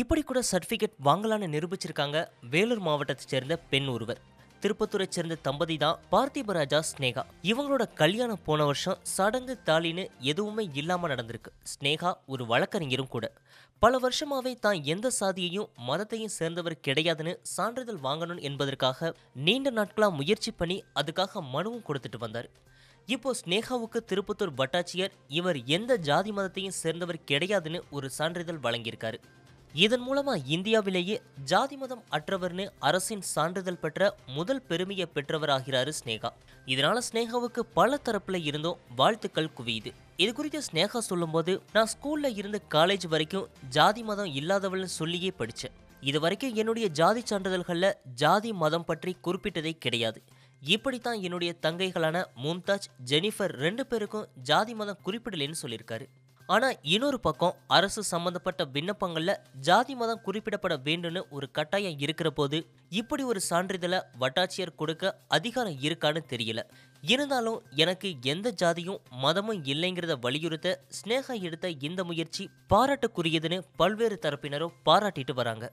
இப்படி கூட சர்டிஃபிகேட் வாங்கலான்னு நிரூபிச்சிருக்காங்க வேலூர் மாவட்டத்தைச் சேர்ந்த பெண் ஒருவர். திருப்பத்தூரை சேர்ந்த தம்பதி தான் பார்த்திபராஜா ஸ்னேகா. இவங்களோட கல்யாணம் போன வருஷம் சடங்கு தாலின்னு எதுவுமே இல்லாமல் நடந்திருக்கு. ஸ்னேகா ஒரு வழக்கறிஞரும் கூட. பல வருஷமாவே தான் எந்த சாதியையும் மதத்தையும் சேர்ந்தவர் கிடையாதுன்னு சான்றிதழ் வாங்கணும் என்பதற்காக நீண்ட நாட்களாக முயற்சி பண்ணி அதுக்காக மனுவும் கொடுத்துட்டு வந்தார். இப்போ ஸ்னேகாவுக்கு திருப்பத்தூர் வட்டாட்சியர் இவர் எந்த ஜாதி மதத்தையும் சேர்ந்தவர் கிடையாதுன்னு ஒரு சான்றிதழ் வழங்கியிருக்காரு. இதன் மூலமா இந்தியாவிலேயே ஜாதி மதம் அற்றவர்னு அரசின் சான்றிதழ் பெற்ற முதல் பெருமையை பெற்றவராகிறாரு ஸ்னேகா இதனால ஸ்னேகாவுக்கு பல தரப்புல இருந்தும் வாழ்த்துக்கள் குவியுது. இது குறித்து ஸ்னேகா சொல்லும்போது நான் ஸ்கூல்ல இருந்து காலேஜ் வரைக்கும் ஜாதி மதம் இல்லாதவள்னு சொல்லியே படித்தேன் இது வரைக்கும் என்னுடைய ஜாதி சான்றிதழ்களில் ஜாதி மதம் பற்றி குறிப்பிட்டதே கிடையாது. இப்படித்தான் என்னுடைய தங்கைகளான மும்தாஜ் ஜெனிஃபர் ரெண்டு பேருக்கும் ஜாதி மதம் குறிப்பிடலைன்னு சொல்லியிருக்காரு. ஆனால் இன்னொரு பக்கம் அரசு சம்பந்தப்பட்ட விண்ணப்பங்களில் ஜாதி மதம் குறிப்பிடப்பட வேண்டும்னு ஒரு கட்டாயம் இருக்கிற போது இப்படி ஒரு சான்றிதழை வட்டாட்சியர் கொடுக்க அதிகாரம் இருக்கான்னு தெரியல. இருந்தாலும் எனக்கு எந்த ஜாதியும் மதமும் இல்லைங்கிறத வலியுறுத்த ஸ்னேகா எடுத்த இந்த முயற்சி பாராட்டுக்குரியதுன்னு பல்வேறு தரப்பினரும் பாராட்டிட்டு வராங்க.